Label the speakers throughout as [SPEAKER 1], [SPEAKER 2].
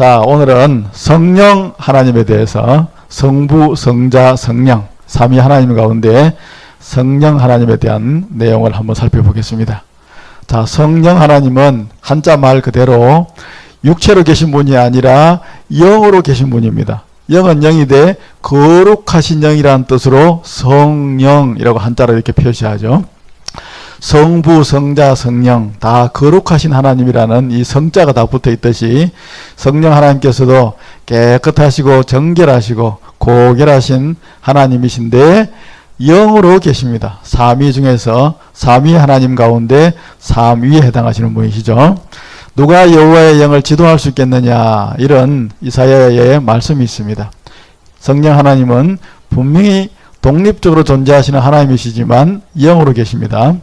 [SPEAKER 1] 자, 오늘은 성령 하나님에 대해서 성부, 성자, 성령, 삼위 하나님 가운데 성령 하나님에 대한 내용을 한번 살펴보겠습니다. 자, 성령 하나님은 한자 말 그대로 육체로 계신 분이 아니라 영으로 계신 분입니다. 영은 영이 돼 거룩하신 영이라는 뜻으로 성령이라고 한자로 이렇게 표시하죠. 성부, 성자, 성령 다 거룩하신 하나님이라는 이 성자가 다 붙어 있듯이 성령 하나님께서도 깨끗하시고 정결하시고 고결하신 하나님이신데 영으로 계십니다. 삼위 중에서 삼위 하나님 가운데 삼위에 해당하시는 분이시죠. 누가 여호와의 영을 지도할 수 있겠느냐 이런 이사야의 말씀이 있습니다. 성령 하나님은 분명히 독립적으로 존재하시는 하나님이시지만 영으로 계십니다.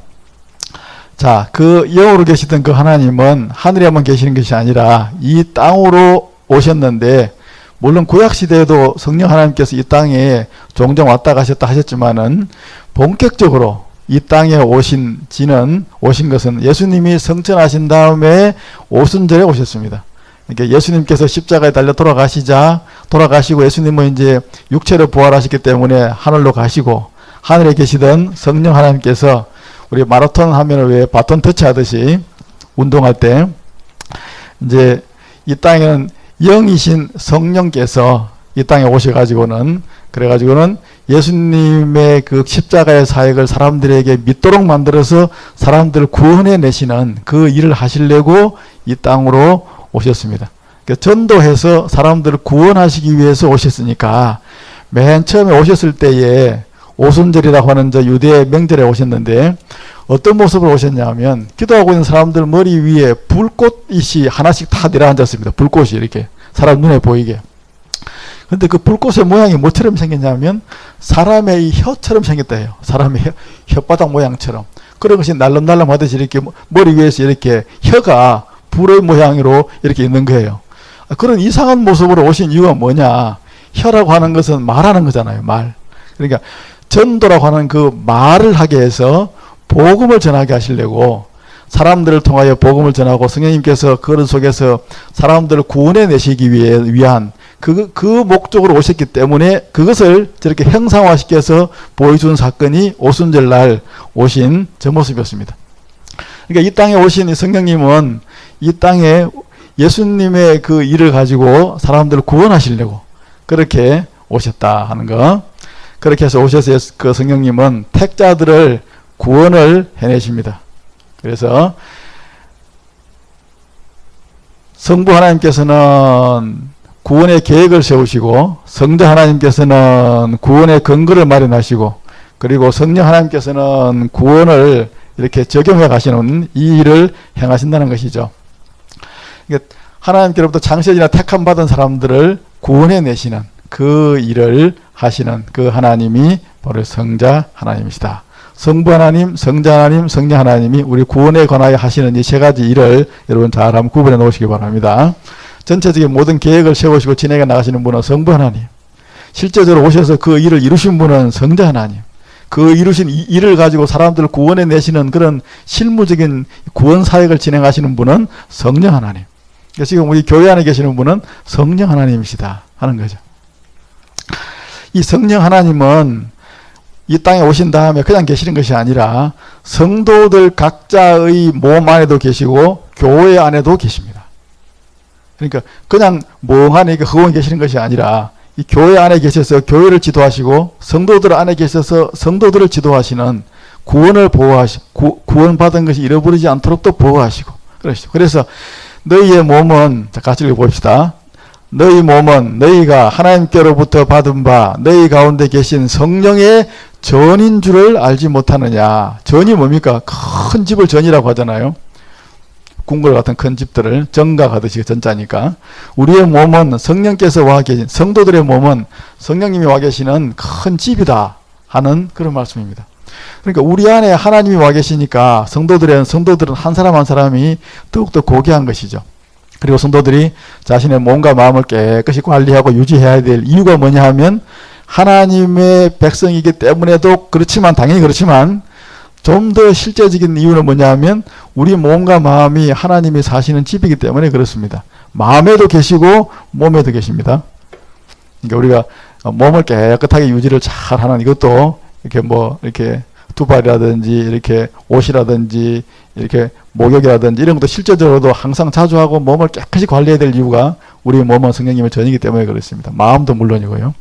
[SPEAKER 1] 자, 그 영으로 계시던 그 하나님은 하늘에만 계시는 것이 아니라 이 땅으로 오셨는데 물론 구약 시대에도 성령 하나님께서 이 땅에 종종 왔다 가셨다 하셨지만은 본격적으로 이 땅에 오신 지는 오신 것은 예수님이 성천하신 다음에 오순절에 오셨습니다. 그러니까 예수님께서 십자가에 달려 돌아가시자 돌아가시고 예수님은 이제 육체로 부활하셨기 때문에 하늘로 가시고 하늘에 계시던 성령 하나님께서 우리 마라톤 하면 왜 바톤 터치 하듯이 운동할 때 이제 이 땅에는 영이신 성령께서 이 땅에 오셔가지고는 그래가지고는 예수님의 그 십자가의 사역을 사람들에게 믿도록 만들어서 사람들을 구원해 내시는 그 일을 하시려고 이 땅으로 오셨습니다. 그러니까 전도해서 사람들을 구원하시기 위해서 오셨으니까 맨 처음에 오셨을 때에 오순절이라고 하는 저 유대 명절에 오셨는데 어떤 모습으로 오셨냐면 기도하고 있는 사람들 머리 위에 불꽃이 하나씩 다 내려앉았습니다. 불꽃이 이렇게 사람 눈에 보이게. 근데 그 불꽃의 모양이 뭐처럼 생겼냐면 사람의 이 혀처럼 생겼다 해요. 사람의 혀, 혓바닥 모양처럼. 그런 것이 날름날름 하듯이 이렇게 머리 위에서 이렇게 혀가 불의 모양으로 이렇게 있는 거예요. 아, 그런 이상한 모습으로 오신 이유가 뭐냐? 혀라고 하는 것은 말하는 거잖아요. 말. 그러니까 전도라고 하는 그 말을 하게 해서 복음을 전하게 하시려고 사람들을 통하여 복음을 전하고 성령님께서 그런 속에서 사람들을 구원해 내시기 위해 위한 그, 그 목적으로 오셨기 때문에 그것을 저렇게 형상화시켜서 보여준 사건이 오순절 날 오신 저 모습이었습니다. 그러니까 이 땅에 오신 이 성령님은 이 땅에 예수님의 그 일을 가지고 사람들을 구원하시려고 그렇게 오셨다 하는 거. 그렇게 해서 오셔서 그 성령님은 택자들을 구원을 해내십니다. 그래서 성부 하나님께서는 구원의 계획을 세우시고 성자 하나님께서는 구원의 근거를 마련하시고 그리고 성령 하나님께서는 구원을 이렇게 적용해 가시는 이 일을 행하신다는 것이죠. 그러니까 하나님께로부터 장세지나 택함 받은 사람들을 구원해 내시는 그 일을 하시는 그 하나님이 바로 성자 하나님이시다. 성부 하나님, 성자 하나님, 성령 하나님이 우리 구원에 관하여 하시는 이 세 가지 일을 여러분 잘 한번 구분해 놓으시기 바랍니다. 전체적인 모든 계획을 세우시고 진행해 나가시는 분은 성부 하나님. 실제적으로 오셔서 그 일을 이루신 분은 성자 하나님. 그 이루신 이 일을 가지고 사람들을 구원해 내시는 그런 실무적인 구원 사역을 진행하시는 분은 성령 하나님. 지금 우리 교회 안에 계시는 분은 성령 하나님이시다 하는 거죠. 이 성령 하나님은 이 땅에 오신 다음에 그냥 계시는 것이 아니라 성도들 각자의 몸 안에도 계시고 교회 안에도 계십니다. 그러니까 그냥 멍하니 허공에 계시는 것이 아니라 이 교회 안에 계셔서 교회를 지도하시고 성도들 안에 계셔서 성도들을 지도하시는 구원을 보호하시 구, 구원받은 것이 잃어버리지 않도록 또 보호하시고 그러시죠. 그래서 너희의 몸은 자 같이 읽어봅시다. 너희 몸은 너희가 하나님께로부터 받은 바 너희 가운데 계신 성령의 전인 줄을 알지 못하느냐. 전이 뭡니까? 큰 집을 전이라고 하잖아요. 궁궐 같은 큰 집들을 정각하듯이 전자니까 우리의 몸은 성령께서 와 계신 성도들의 몸은 성령님이 와 계시는 큰 집이다 하는 그런 말씀입니다. 그러니까 우리 안에 하나님이 와 계시니까 성도들은 성도들은 한 사람 한 사람이 더욱더 고귀한 것이죠. 그리고 성도들이 자신의 몸과 마음을 깨끗이 관리하고 유지해야 될 이유가 뭐냐 하면 하나님의 백성이기 때문에도 그렇지만 당연히 그렇지만 좀 더 실제적인 이유는 뭐냐면 우리 몸과 마음이 하나님이 사시는 집이기 때문에 그렇습니다. 마음에도 계시고 몸에도 계십니다. 그러니까 우리가 몸을 깨끗하게 유지를 잘 하는 이것도 이렇게 뭐 이렇게 두발이라든지 이렇게 옷이라든지 이렇게 목욕이라든지 이런 것도 실제적으로도 항상 자주 하고 몸을 깨끗이 관리해야 될 이유가 우리 몸은 성령님의 전이기 때문에 그렇습니다. 마음도 물론이고요.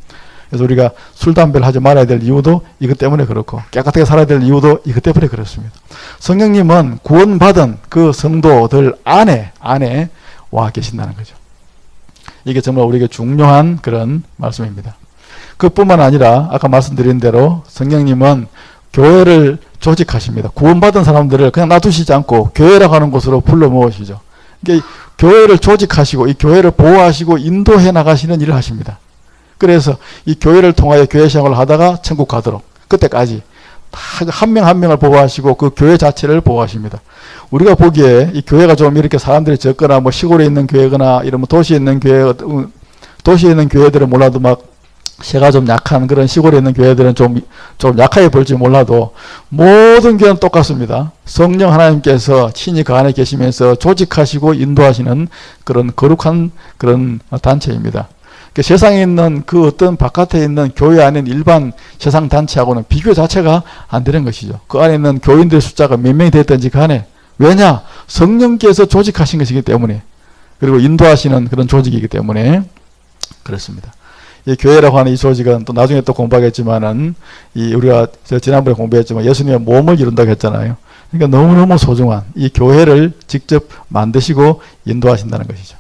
[SPEAKER 1] 그래서 우리가 술, 담배를 하지 말아야 될 이유도 이것 때문에 그렇고 깨끗하게 살아야 될 이유도 이것 때문에 그렇습니다. 성령님은 구원받은 그 성도들 안에 안에 와 계신다는 거죠. 이게 정말 우리에게 중요한 그런 말씀입니다. 그뿐만 아니라 아까 말씀드린 대로 성령님은 교회를 조직하십니다. 구원받은 사람들을 그냥 놔두시지 않고 교회라고 하는 곳으로 불러 모으시죠. 이게 교회를 조직하시고 이 교회를 보호하시고 인도해 나가시는 일을 하십니다. 그래서 이 교회를 통하여 교회 생활을 하다가 천국 가도록 그때까지 한 명 한 명을 보호하시고 그 교회 자체를 보호하십니다. 우리가 보기에 이 교회가 좀 이렇게 사람들이 적거나 뭐 시골에 있는 교회거나 이런 뭐 도시에 있는 교회 도시에 있는 교회들은 몰라도 막 세가 좀 약한 그런 시골에 있는 교회들은 좀, 좀 약하게 볼지 몰라도 모든 교회는 똑같습니다. 성령 하나님께서 친히 그 안에 계시면서 조직하시고 인도하시는 그런 거룩한 그런 단체입니다. 그 세상에 있는 그 어떤 바깥에 있는 교회 안에 일반 세상 단체하고는 비교 자체가 안 되는 것이죠. 그 안에 있는 교인들 숫자가 몇 명이 됐든지 간에 왜냐? 성령께서 조직하신 것이기 때문에 그리고 인도하시는 그런 조직이기 때문에 그렇습니다. 이 교회라고 하는 이 조직은 또 나중에 또 공부하겠지만은 이 우리가 지난번에 공부했지만 예수님의 몸을 이룬다고 했잖아요. 그러니까 너무너무 소중한 이 교회를 직접 만드시고 인도하신다는 것이죠.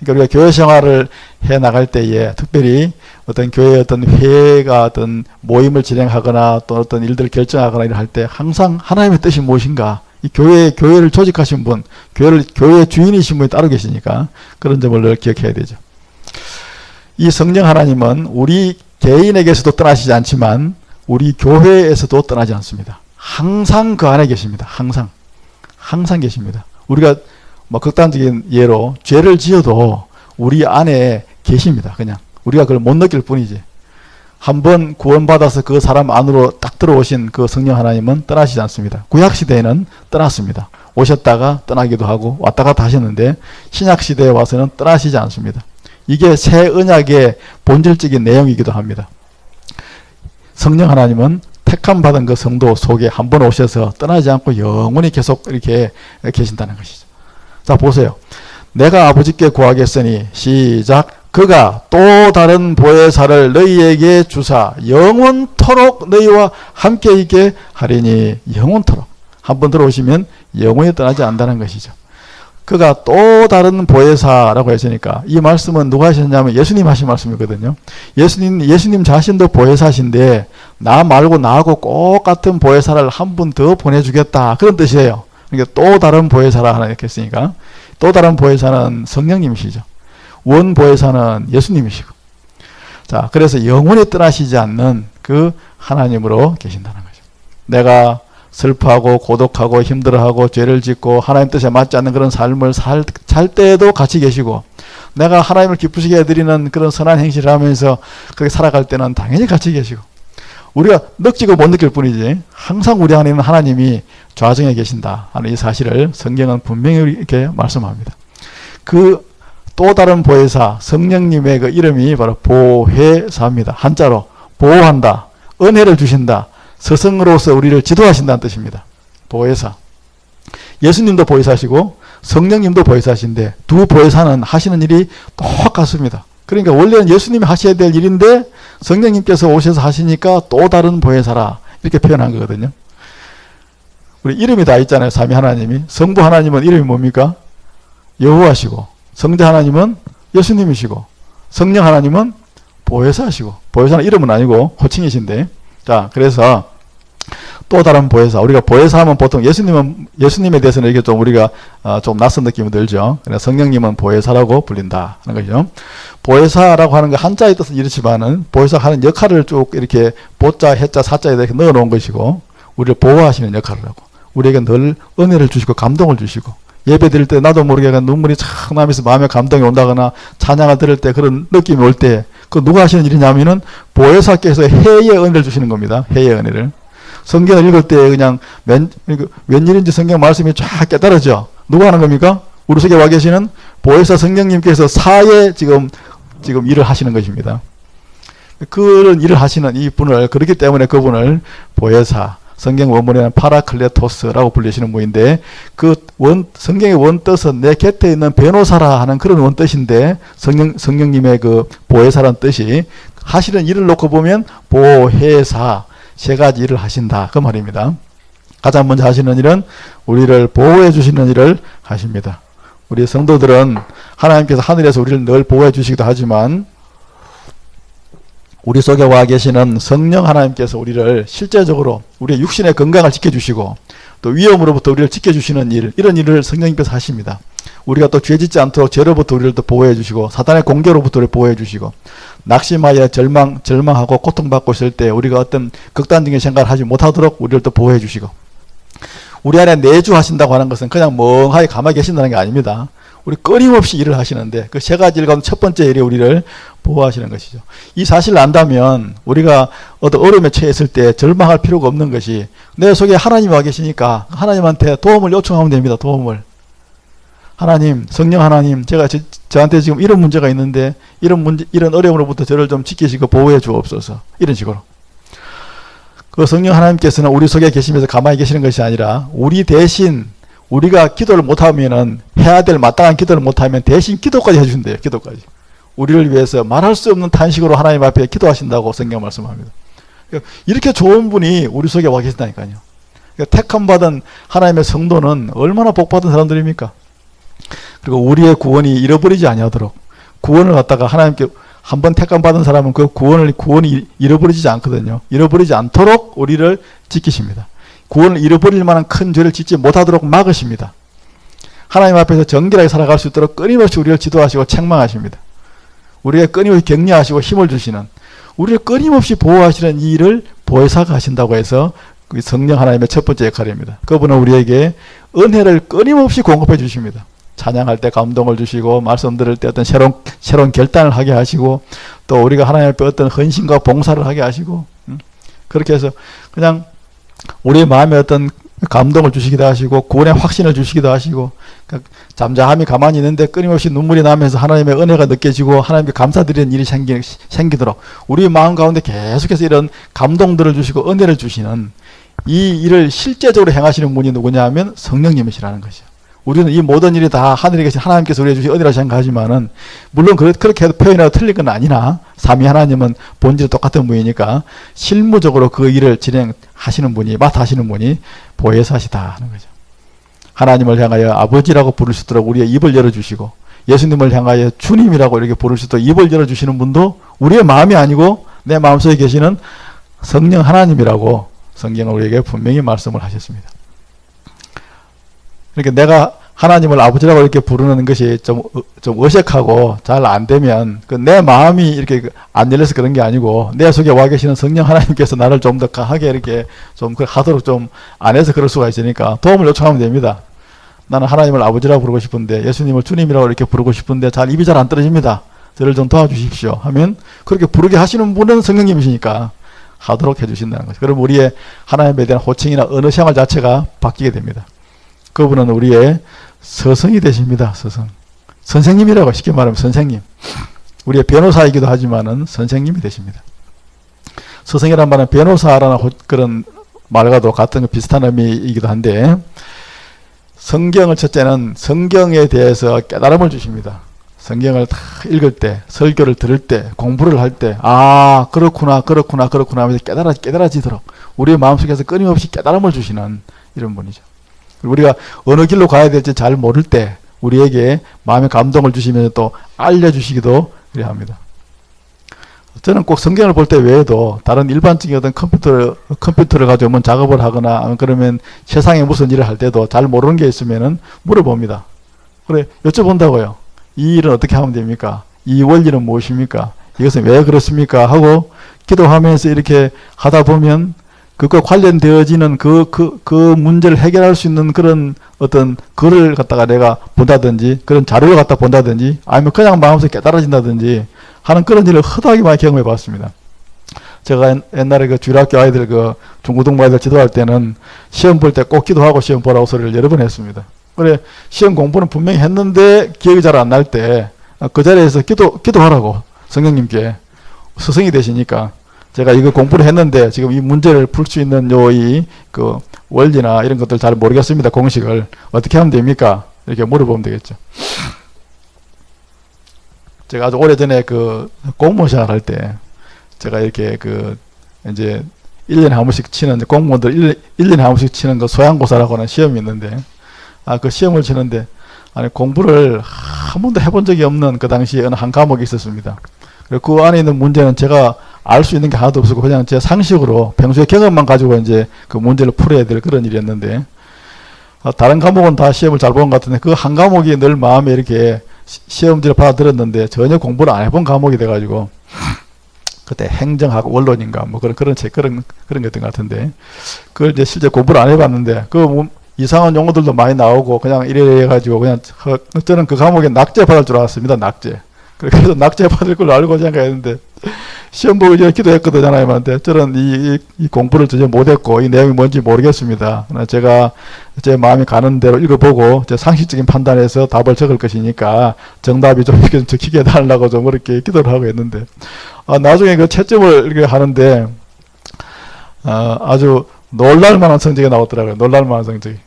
[SPEAKER 1] 그러니까 우리가 교회 생활을 해 나갈 때에 특별히 어떤 교회 어떤 회가 어떤 모임을 진행하거나 또 어떤 일들을 결정하거나 이럴 때 항상 하나님의 뜻이 무엇인가 이 교회 교회를 조직하신 분, 교회를 교회 주인이신 분이 따로 계시니까 그런 점을 늘 기억해야 되죠. 이 성령 하나님은 우리 개인에게서도 떠나시지 않지만 우리 교회에서도 떠나지 않습니다. 항상 그 안에 계십니다. 항상. 항상 계십니다. 우리가 뭐 극단적인 예로 죄를 지어도 우리 안에 계십니다. 그냥. 우리가 그걸 못 느낄 뿐이지. 한번 구원받아서 그 사람 안으로 딱 들어오신 그 성령 하나님은 떠나시지 않습니다. 구약시대에는 떠났습니다. 오셨다가 떠나기도 하고 왔다 갔다 하셨는데 신약시대에 와서는 떠나시지 않습니다. 이게 새 언약의 본질적인 내용이기도 합니다. 성령 하나님은 택함 받은 그 성도 속에 한 번 오셔서 떠나지 않고 영원히 계속 이렇게 계신다는 것이죠. 자, 보세요. 내가 아버지께 구하겠으니 시작 그가 또 다른 보혜사를 너희에게 주사 영원토록 너희와 함께 있게 하리니 영원토록 한 번 들어오시면 영원히 떠나지 않는다는 것이죠. 그가 또 다른 보혜사라고 했으니까 이 말씀은 누가 하셨냐면 예수님 하신 말씀이거든요. 예수님 예수님 자신도 보혜사신데 나 말고 나하고 똑같은 보혜사를 한 분 더 보내주겠다 그런 뜻이에요. 그러니까 또 다른 보혜사라 하나 이렇게 했으니까 또 다른 보혜사는 성령님이시죠. 원 보혜사는 예수님이시고 자 그래서 영원히 떠나시지 않는 그 하나님으로 계신다는 거죠. 내가 슬퍼하고 고독하고 힘들어하고 죄를 짓고 하나님 뜻에 맞지 않는 그런 삶을 살, 살 때에도 같이 계시고 내가 하나님을 기쁘시게 해드리는 그런 선한 행실을 하면서 그렇게 살아갈 때는 당연히 같이 계시고 우리가 느끼고 못 느낄 뿐이지 항상 우리 안에 있는 하나님이 좌정에 계신다 하는 이 사실을 성경은 분명히 이렇게 말씀합니다. 그 또 다른 보혜사 성령님의 그 이름이 바로 보혜사입니다. 한자로 보호한다, 은혜를 주신다, 스승으로서 우리를 지도하신다는 뜻입니다. 보혜사. 예수님도 보혜사시고 성령님도 보혜사신데 두 보혜사는 하시는 일이 똑같습니다. 그러니까 원래는 예수님이 하셔야 될 일인데 성령님께서 오셔서 하시니까 또 다른 보혜사라 이렇게 표현한 거거든요. 우리 이름이 다 있잖아요. 삼위 하나님이. 성부 하나님은 이름이 뭡니까? 여호와시고 성자 하나님은 예수님이시고 성령 하나님은 보혜사시고 보혜사는 이름은 아니고 호칭이신데 자 그래서 또 다른 보혜사. 우리가 보혜사 하면 보통 예수님은, 예수님에 대해서는 이게 좀 우리가 어, 좀 낯선 느낌이 들죠. 그래서 성령님은 보혜사라고 불린다. 하는 거죠. 보혜사라고 하는 거 한자의 뜻은 이렇지만은 보혜사 하는 역할을 쭉 이렇게 보자, 해자, 사자에 이렇게 넣어 놓은 것이고 우리를 보호하시는 역할을 하고 우리에게 늘 은혜를 주시고 감동을 주시고 예배 드릴 때 나도 모르게 눈물이 착 나면서 마음에 감동이 온다거나 찬양을 들을 때 그런 느낌이 올 때 그 누가 하시는 일이냐면은 보혜사께서 해의 은혜를 주시는 겁니다. 해의 은혜를. 성경을 읽을 때 그냥 웬, 그 웬일인지 성경 말씀이 쫙 깨달아져. 누가 하는 겁니까? 우리 속에 와 계시는 보혜사 성령님께서 사에 지금 지금 일을 하시는 것입니다. 그런 일을 하시는 이 분을 그렇기 때문에 그분을 보혜사 성경 원문에는 파라클레토스라고 불리시는 분인데 그 원 성경의 원뜻은 내 곁에 있는 변호사라 하는 그런 원뜻인데 성령 성령님의 그 보혜사라는 뜻이 하시는 일을 놓고 보면 보혜사 세 가지 일을 하신다 그 말입니다. 가장 먼저 하시는 일은 우리를 보호해 주시는 일을 하십니다. 우리 성도들은 하나님께서 하늘에서 우리를 늘 보호해 주시기도 하지만 우리 속에 와 계시는 성령 하나님께서 우리를 실제적으로 우리의 육신의 건강을 지켜주시고 또 위험으로부터 우리를 지켜주시는 일 이런 일을 성령님께서 하십니다. 우리가 또 죄짓지 않도록 죄로부터 우리를 또 보호해 주시고 사단의 공격로부터 우리를 보호해 주시고 낙심하여 절망 절망하고 고통받고 있을 때 우리가 어떤 극단적인 생각을 하지 못하도록 우리를 또 보호해 주시고 우리 안에 내주하신다고 하는 것은 그냥 멍하게 가만히 계신다는 게 아닙니다. 우리 끊임없이 일을 하시는데 그 세 가지 일 가운데 첫 번째 일이 우리를 보호하시는 것이죠. 이 사실을 안다면 우리가 어떤 어려움에 처했을 때 절망할 필요가 없는 것이 내 속에 하나님이 와 계시니까 하나님한테 도움을 요청하면 됩니다. 도움을. 하나님, 성령 하나님, 제가 저, 저한테 지금 이런 문제가 있는데 이런 문제, 이런 어려움으로부터 저를 좀 지키시고 보호해 주옵소서. 이런 식으로. 그 성령 하나님께서는 우리 속에 계시면서 가만히 계시는 것이 아니라 우리 대신 우리가 기도를 못하면은 해야 될 마땅한 기도를 못하면 대신 기도까지 해주신대요. 기도까지. 우리를 위해서 말할 수 없는 탄식으로 하나님 앞에 기도하신다고 성경 말씀합니다. 그러니까 이렇게 좋은 분이 우리 속에 와 계신다니까요. 그러니까 택함 받은 하나님의 성도는 얼마나 복 받은 사람들입니까? 그리고 우리의 구원이 잃어버리지 아니하도록 구원을 갖다가 하나님께 한 번 택감 받은 사람은 그 구원을 구원이 잃어버리지 않거든요. 잃어버리지 않도록 우리를 지키십니다. 구원을 잃어버릴 만한 큰 죄를 짓지 못하도록 막으십니다. 하나님 앞에서 정결하게 살아갈 수 있도록 끊임없이 우리를 지도하시고 책망하십니다. 우리가 끊임없이 격려하시고 힘을 주시는 우리를 끊임없이 보호하시는 이 일을 보혜사가 하신다고 해서 그 성령 하나님의 첫 번째 역할입니다. 그분은 우리에게 은혜를 끊임없이 공급해 주십니다. 찬양할 때 감동을 주시고 말씀 들을 때 어떤 새로운 새로운 결단을 하게 하시고 또 우리가 하나님 앞에 어떤 헌신과 봉사를 하게 하시고 음, 그렇게 해서 그냥 우리의 마음에 어떤 감동을 주시기도 하시고 구원의 확신을 주시기도 하시고 그러니까 잠잠히 가만히 있는데 끊임없이 눈물이 나면서 하나님의 은혜가 느껴지고 하나님께 감사드리는 일이 생기, 생기도록 우리 마음 가운데 계속해서 이런 감동들을 주시고 은혜를 주시는 이 일을 실제적으로 행하시는 분이 누구냐 하면 성령님이시라는 것이죠. 우리는 이 모든 일이 다 하늘에 계신 하나님께서 우리에게 주신 은혜라 생각하지만은 물론 그렇- 그렇게 해도 표현하고 틀린 건 아니나 삼위 하나님은 본질 똑같은 분이니까 실무적으로 그 일을 진행하시는 분이 맡아 하시는 분이 보혜사시다 하는 거죠. 하나님을 향하여 아버지라고 부를 수 있도록 우리의 입을 열어주시고 예수님을 향하여 주님이라고 이렇게 부를 수 있도록 입을 열어주시는 분도 우리의 마음이 아니고 내 마음속에 계시는 성령 하나님이라고 성경은 우리에게 분명히 말씀을 하셨습니다. 그러니까 내가 하나님을 아버지라고 이렇게 부르는 것이 좀, 어- 좀 어색하고 잘 안 되면 그 내 마음이 이렇게 그안 열려서 그런 게 아니고 내 속에 와 계시는 성령 하나님께서 나를 좀 더 강하게 이렇게 좀그 하도록 좀 안 해서 그럴 수가 있으니까 도움을 요청하면 됩니다. 나는 하나님을 아버지라고 부르고 싶은데 예수님을 주님이라고 이렇게 부르고 싶은데 잘 입이 잘 안 떨어집니다. 저를 좀 도와주십시오 하면 그렇게 부르게 하시는 분은 성령님이시니까 하도록 해주신다는 거죠. 그럼 우리의 하나님에 대한 호칭이나 언어 생활 자체가 바뀌게 됩니다. 그분은 우리의 서성이 되십니다. 서성. 선생님이라고 쉽게 말하면 선생님. 우리의 변호사이기도 하지만은 선생님이 되십니다. 서성이란 말은 변호사라는 호- 그런 말과도 같은 그 비슷한 의미이기도 한데 성경을 첫째는 성경에 대해서 깨달음을 주십니다. 성경을 다 읽을 때, 설교를 들을 때, 공부를 할 때, 아, 그렇구나, 그렇구나, 그렇구나 하면서 깨달아, 깨달아지도록 우리의 마음속에서 끊임없이 깨달음을 주시는 이런 분이죠. 우리가 어느 길로 가야 될지 잘 모를 때 우리에게 마음의 감동을 주시면서 또 알려주시기도 합니다. 저는 꼭 성경을 볼 때 외에도 다른 일반적인 어떤 컴퓨터, 컴퓨터를 가지고 뭔 작업을 하거나 그러면 세상에 무슨 일을 할 때도 잘 모르는 게 있으면은 물어봅니다. 그래, 여쭤본다고요. 이 일은 어떻게 하면 됩니까? 이 원리는 무엇입니까? 이것은 왜 그렇습니까? 하고 기도하면서 이렇게 하다 보면 그것과 관련되어지는 그, 그, 그 문제를 해결할 수 있는 그런 어떤 글을 갖다가 내가 본다든지 그런 자료를 갖다 본다든지 아니면 그냥 마음속에 깨달아진다든지 하는 그런 일을 허다하게 많이 경험해 봤습니다. 제가 옛- 옛날에 그 주일학교 아이들 그 중고등부 아이들 지도할 때는 시험 볼 때 꼭 기도하고 시험 보라고 소리를 여러 번 했습니다. 그래 시험 공부는 분명히 했는데 기억이 잘 안 날 때 그 자리에서 기도 기도하라고 성령님께 스승이 되시니까 제가 이거 공부를 했는데 지금 이 문제를 풀 수 있는 요 이 그 원리나 이런 것들 잘 모르겠습니다. 공식을 어떻게 하면 됩니까? 이렇게 물어보면 되겠죠. 제가 아주 오래전에 그 공무원 시작할 때 제가 이렇게 그 이제 1년에 한 번씩 치는 공무원들 1, 일년에 한 번씩 치는 그 소양고사라고 하는 시험이 있는데 아 그 시험을 치는데 아니 공부를 한 번도 해본 적이 없는 그 당시에 어느 한 과목이 있었습니다. 그리고 그 안에 있는 문제는 제가 알 수 있는 게 하나도 없었고 그냥 제 상식으로 평소에 경험만 가지고 이제 그 문제를 풀어야 될 그런 일이었는데 아, 다른 과목은 다 시험을 잘 본 것 같은데 그 한 과목이 늘 마음에 이렇게 시- 시험지를 받아들었는데 전혀 공부를 안 해본 과목이 돼가지고 그때 행정학 원론인가 뭐 그런 그런 책 그런 그런 게 있던 것 같은데 그걸 이제 실제 공부를 안 해봤는데 그뭐 이상한 용어들도 많이 나오고 그냥 이래 해가지고 그냥 허- 저는 그 과목에 낙제 받을 줄 알았습니다 낙제. 그래서 낙제 받을 걸 알고 생각했는데 시험 보기 전에 기도했거든요 하나님한테 저는 이, 이, 이 공부를 전혀 못했고 이 내용이 뭔지 모르겠습니다 제가 제 마음이 가는 대로 읽어보고 제 상식적인 판단에서 답을 적을 것이니까 정답이 좀 이렇게 적히게 해달라고 좀 그렇게 기도를 하고 있는데 아, 나중에 그 채점을 이렇게 하는데 아, 아주 놀랄만한 성적이 나오더라고요. 놀랄만한 성적이.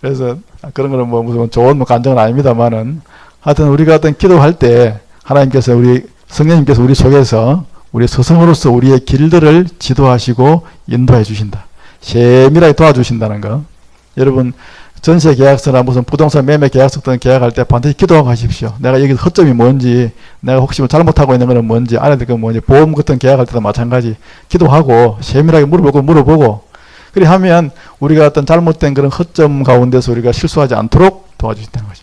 [SPEAKER 1] 그래서 그런 거는 뭐 무슨 좋은 뭐 간정은 아닙니다만은 하여튼 우리가 어떤 기도할 때 하나님께서 우리 성령님께서 우리 속에서 우리 스승으로서 우리의 길들을 지도하시고 인도해 주신다. 세밀하게 도와주신다는 거. 여러분 전세 계약서나 무슨 부동산 매매 계약서 같은 계약할 때 반드시 기도하고 하십시오. 내가 여기 허점이 뭔지, 내가 혹시 뭐 잘못하고 있는 거는 뭔지, 안에 들건 뭔지, 보험 같은 계약할 때도 마찬가지. 기도하고 세밀하게 물어보고 물어보고 그리 하면 우리가 어떤 잘못된 그런 허점 가운데서 우리가 실수하지 않도록 도와주신다는 거죠.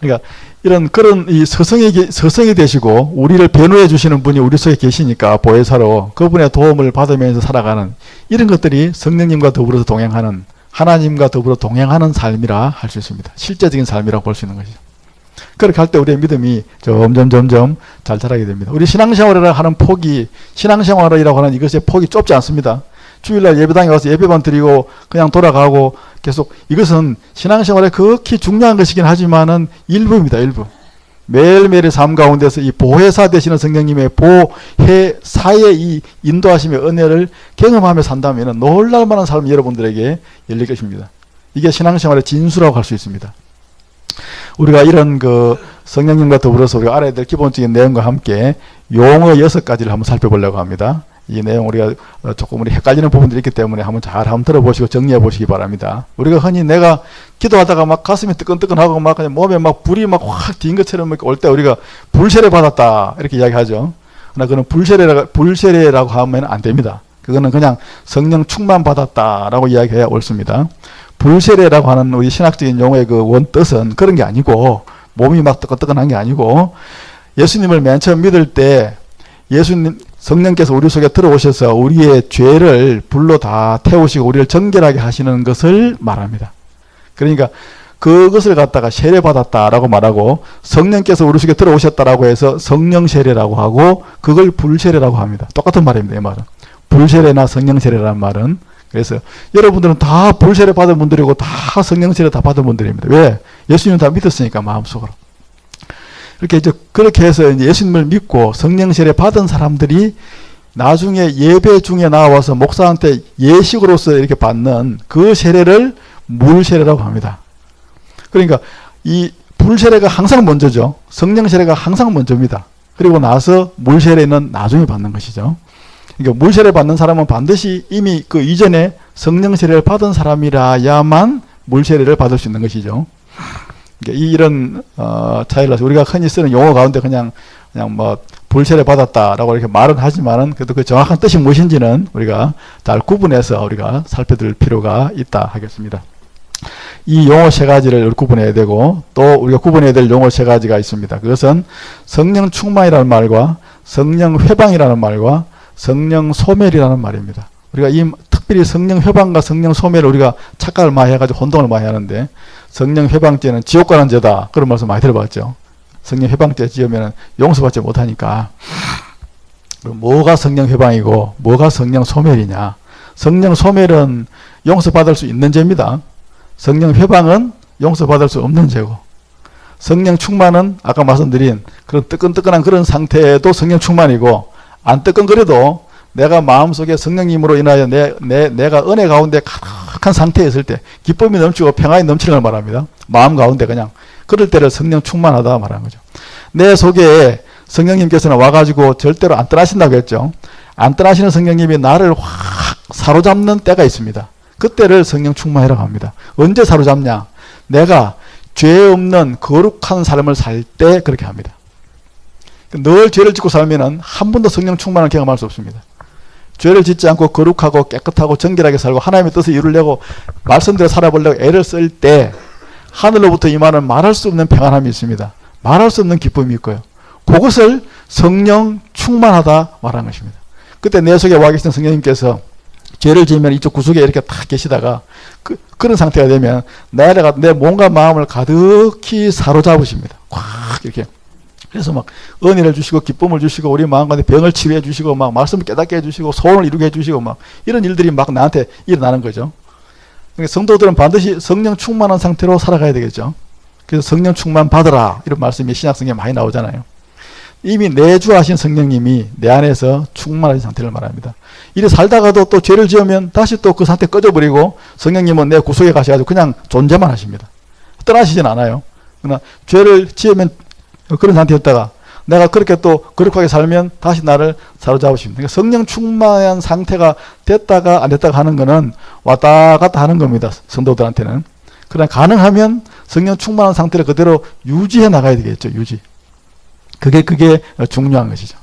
[SPEAKER 1] 그러니까 이런 그런 이 서성이 계- 서성이 되시고 우리를 변호해 주시는 분이 우리 속에 계시니까 보혜사로 그분의 도움을 받으면서 살아가는 이런 것들이 성령님과 더불어서 동행하는 하나님과 더불어 동행하는 삶이라 할 수 있습니다. 실제적인 삶이라고 볼 수 있는 것이죠. 그렇게 할 때 우리의 믿음이 점점 점점 잘 자라게 됩니다. 우리 신앙생활이라 하는 폭이 신앙생활이라고 하는 이것의 폭이 좁지 않습니다. 주일날 예배당에 와서 예배만 드리고 그냥 돌아가고 계속 이것은 신앙생활에 극히 중요한 것이긴 하지만은 일부입니다. 일부. 매일매일의 삶 가운데서 이 보혜사 되시는 성령님의 보혜사의 이 인도하심의 은혜를 경험하며 산다면 놀랄 만한 삶이 여러분들에게 열릴 것입니다. 이게 신앙생활의 진수라고 할 수 있습니다. 우리가 이런 그 성령님과 더불어서 우리가 알아야 될 기본적인 내용과 함께 용어 여섯 가지를 한번 살펴보려고 합니다. 이 내용 우리가 어, 조금 우리 헷갈리는 부분들이 있기 때문에 한번 잘 한번 들어보시고 정리해 보시기 바랍니다. 우리가 흔히 내가 기도하다가 막 가슴이 뜨끈뜨끈하고 막 그냥 몸에 막 불이 막 확 딘 것처럼 올 때 우리가 불세례 받았다 이렇게 이야기하죠. 그러나 그는 불세례라, 불세례라고 하면 안 됩니다. 그거는 그냥 성령 충만 받았다라고 이야기해야 옳습니다. 불세례라고 하는 우리 신학적인 용어의 그 원 뜻은 그런 게 아니고 몸이 막 뜨끈뜨끈한 게 아니고 예수님을 맨 처음 믿을 때 예수님 성령께서 우리 속에 들어오셔서 우리의 죄를 불로 다 태우시고 우리를 정결하게 하시는 것을 말합니다. 그러니까 그것을 갖다가 세례 받았다라고 말하고 성령께서 우리 속에 들어오셨다라고 해서 성령 세례라고 하고 그걸 불세례라고 합니다. 똑같은 말입니다. 이 말은 불세례나 성령 세례라는 말은 그래서 여러분들은 다 불세례 받은 분들이고 다 성령 세례 다 받은 분들입니다. 왜? 예수님 다 믿었으니까 마음속으로. 이렇게 이제 그렇게 해서 이제 예수님을 믿고 성령 세례 받은 사람들이 나중에 예배 중에 나와서 목사한테 예식으로서 이렇게 받는 그 세례를 물 세례라고 합니다. 그러니까 이 불 세례가 항상 먼저죠. 성령 세례가 항상 먼저입니다. 그리고 나서 물 세례는 나중에 받는 것이죠. 그러니까 물 세례 받는 사람은 반드시 이미 그 이전에 성령 세례를 받은 사람이라야만 물 세례를 받을 수 있는 것이죠. 그러니까 이- 이런 어, 차이라서 우리가 흔히 쓰는 용어 가운데 그냥 그냥 뭐 불세례 받았다라고 이렇게 말은 하지만은 그래도 그 정확한 뜻이 무엇인지는 우리가 잘 구분해서 우리가 살펴둘 필요가 있다 하겠습니다. 이 용어 세 가지를 구분해야 되고 또 우리가 구분해야 될 용어 세 가지가 있습니다. 그것은 성령 충만이라는 말과 성령 회방이라는 말과 성령 소멸이라는 말입니다. 우리가 이 특별히 성령 회방과 성령 소멸을 우리가 착각을 많이 해가지고 혼동을 많이 하는데 성령 회방죄는 지옥 가는 죄다 그런 말씀 많이 들어봤죠. 성령 회방죄 지으면 용서받지 못하니까 그럼 뭐가 성령 회방이고 뭐가 성령 소멸이냐? 성령 소멸은 용서받을 수 있는 죄입니다. 성령 회방은 용서받을 수 없는 죄고 성령 충만은 아까 말씀드린 그런 뜨끈뜨끈한 그런 상태도 성령 충만이고 안 뜨끈거려도 내가 마음속에 성령님으로 인하여 내, 내, 내가 은혜 가운데 가득 한 상태에 있을 때 기쁨이 넘치고 평안이 넘치는 걸 말합니다. 마음 가운데 그냥 그럴 때를 성령 충만하다 말하는 거죠. 내 속에 성령님께서는 와가지고 절대로 안 떠나신다고 했죠. 안 떠나시는 성령님이 나를 확 사로잡는 때가 있습니다. 그때를 성령 충만이라고 합니다. 언제 사로잡냐? 내가 죄 없는 거룩한 삶을 살 때 그렇게 합니다. 늘 죄를 짓고 살면은 한 번도 성령 충만을 경험할 수 없습니다. 죄를 짓지 않고 거룩하고 깨끗하고 정결하게 살고 하나님의 뜻을 이루려고 말씀대로 살아보려고 애를 쓸 때 하늘로부터 임하는 말할 수 없는 평안함이 있습니다. 말할 수 없는 기쁨이 있고요. 그것을 성령 충만하다 말하는 것입니다. 그때 내 속에 와 계신 성령님께서 죄를 지으면 이쪽 구석에 이렇게 딱 계시다가 그, 그런 상태가 되면 내가 내 몸과 마음을 가득히 사로잡으십니다. 꽉 이렇게 그래서 막 은혜를 주시고 기쁨을 주시고 우리 마음 가운데 병을 치료해 주시고 막 말씀을 깨닫게 해 주시고 소원을 이루게 해 주시고 막 이런 일들이 막 나한테 일어나는 거죠. 그러니까 성도들은 반드시 성령 충만한 상태로 살아가야 되겠죠. 그래서 성령 충만 받으라 이런 말씀이 신약성경에 많이 나오잖아요. 이미 내주하신 성령님이 내 안에서 충만한 상태를 말합니다. 이래 살다가도 또 죄를 지으면 다시 또 그 상태 꺼져버리고 성령님은 내 구속에 가셔가지고 그냥 존재만 하십니다. 떠나시진 않아요. 그러나 죄를 지으면 그런 상태였다가 내가 그렇게 또 거룩하게 살면 다시 나를 사로잡으십니다. 그러니까 성령 충만한 상태가 됐다가 안 됐다가 하는 거는 왔다 갔다 하는 겁니다. 성도들한테는. 그러나 가능하면 성령 충만한 상태를 그대로 유지해 나가야 되겠죠. 유지. 그게 그게 중요한 것이죠.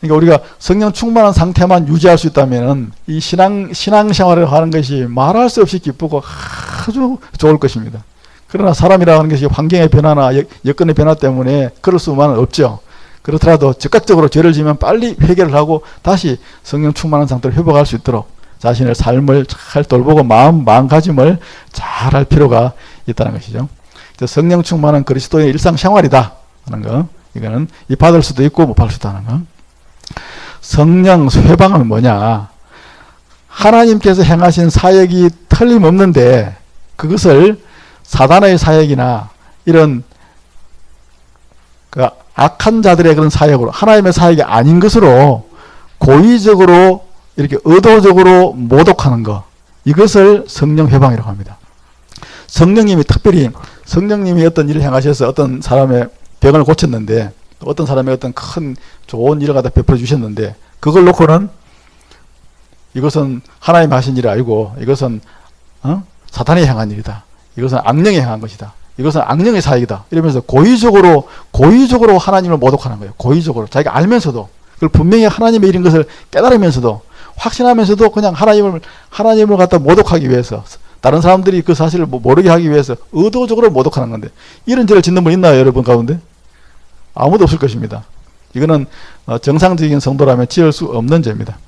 [SPEAKER 1] 그러니까 우리가 성령 충만한 상태만 유지할 수 있다면 이 신앙 신앙 생활을 하는 것이 말할 수 없이 기쁘고 아주 좋을 것입니다. 그러나 사람이라는 것이 환경의 변화나 여- 여건의 변화 때문에 그럴 수만은 없죠. 그렇더라도 즉각적으로 죄를 지면 빨리 회개를 하고 다시 성령 충만한 상태로 회복할 수 있도록 자신의 삶을 잘 돌보고 마음 마음가짐을 잘 할 필요가 있다는 것이죠. 성령 충만한 그리스도의 일상 생활이다 하는 거. 이거는 이 받을 수도 있고 못 받을 수도 하는 거. 성령 회방은 뭐냐? 하나님께서 행하신 사역이 틀림없는데 그것을 사단의 사역이나 이런 그 악한 자들의 그런 사역으로 하나님의 사역이 아닌 것으로 고의적으로 이렇게 의도적으로 모독하는 것 이것을 성령 회방이라고 합니다. 성령님이 특별히 성령님이 어떤 일을 행하셔서 어떤 사람의 병을 고쳤는데 어떤 사람의 어떤 큰 좋은 일을 갖다 베풀어 주셨는데 그걸 놓고는 이것은 하나님 하신 일이 아니고 이것은 어? 사탄이 행한 일이다. 이것은 악령이 행한 것이다. 이것은 악령의 사역이다. 이러면서 고의적으로 고의적으로 하나님을 모독하는 거예요. 고의적으로 자기가 알면서도 그걸 분명히 하나님의 일인 것을 깨달으면서도 확신하면서도 그냥 하나님을 하나님을 갖다 모독하기 위해서 다른 사람들이 그 사실을 뭐 모르게 하기 위해서 의도적으로 모독하는 건데 이런 죄를 짓는 분 있나요, 여러분 가운데? 아무도 없을 것입니다. 이거는 어, 정상적인 성도라면 지을 수 없는 죄입니다.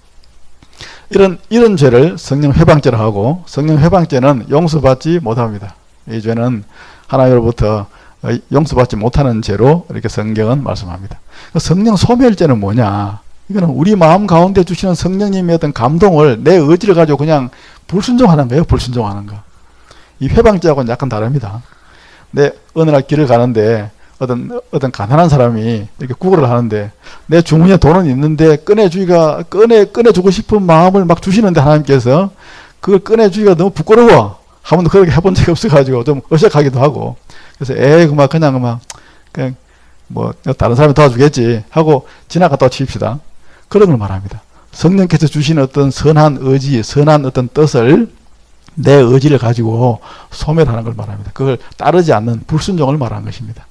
[SPEAKER 1] 이런 이런 죄를 성령 회방죄라 하고 성령 회방죄는 용서받지 못합니다. 이 죄는 하나님으로부터 어, 용서받지 못하는 죄로 이렇게 성경은 말씀합니다. 그 성령 소멸죄는 뭐냐? 이거는 우리 마음 가운데 주시는 성령님의 어떤 감동을 내 의지를 가지고 그냥 불순종하는 거예요. 불순종하는 거. 이 회방죄하고는 약간 다릅니다. 내 어느 날 길을 가는데 어떤 어떤 가난한 사람이 이렇게 구걸을 하는데 내 주머니에 돈은 있는데 꺼내주기가 꺼내 꺼내주고 싶은 마음을 막 주시는데 하나님께서 그걸 꺼내주기가 너무 부끄러워. 한 번도 그렇게 해본 적이 없어가지고 좀 어색하기도 하고. 그래서 에이 그만 그냥 그만 그냥 뭐 다른 사람이 도와주겠지 하고 지나갔다 칩시다. 그런 걸 말합니다. 성령께서 주신 어떤 선한 의지 선한 어떤 뜻을 내 의지를 가지고 소멸하는 걸 말합니다. 그걸 따르지 않는 불순종을 말하는 것입니다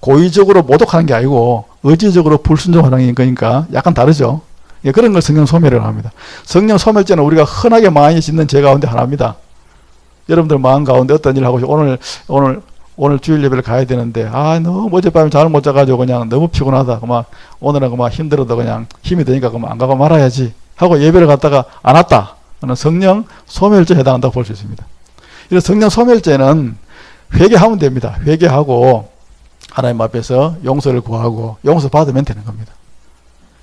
[SPEAKER 1] 고의적으로 모독하는 게 아니고 의지적으로 불순종하는 거니까 약간 다르죠. 예, 그런 걸 성령 소멸이라고 합니다. 성령 소멸죄는 우리가 흔하게 많이 짓는 죄 가운데 하나입니다. 여러분들 마음 가운데 어떤 일을 하고 싶- 오늘 오늘 오늘 주일 예배를 가야 되는데 아 너무 어젯밤에 잠을 못 자가지고 그냥 너무 피곤하다 그만 오늘은 그만 힘들어도 그냥 힘이 드니까 그만 안 가고 말아야지 하고 예배를 갔다가 안 왔다 그는 성령 소멸죄에 해당한다고 볼 수 있습니다. 이런 성령 소멸죄는 회개하면 됩니다. 회개하고 하나님 앞에서 용서를 구하고 용서 받으면 되는 겁니다.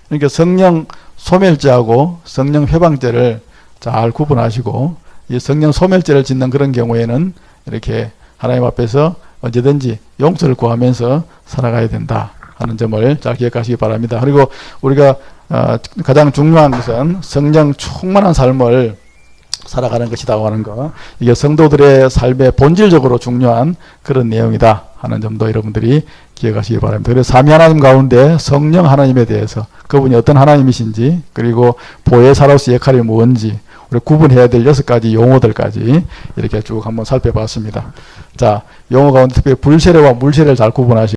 [SPEAKER 1] 그러니까 성령 소멸죄하고 성령 회방죄를 잘 구분하시고 이 성령 소멸죄를 짓는 그런 경우에는 이렇게 하나님 앞에서 언제든지 용서를 구하면서 살아가야 된다 하는 점을 잘 기억하시기 바랍니다. 그리고 우리가 어, 가장 중요한 것은 성령 충만한 삶을 살아가는 것이다 하는 거. 이게 성도들의 삶에 본질적으로 중요한 그런 내용이다 하는 점도 여러분들이 기억하시기 바랍니다. 그래서 삼위 하나님 가운데 성령 하나님에 대해서 그분이 어떤 하나님이신지 그리고 보혜사로서 역할이 뭔지 우리 구분해야 될 여섯 가지 용어들까지 이렇게 쭉 한번 살펴봤습니다. 자, 용어 가운데 특별히 불세례와 물세례를 잘 구분하시고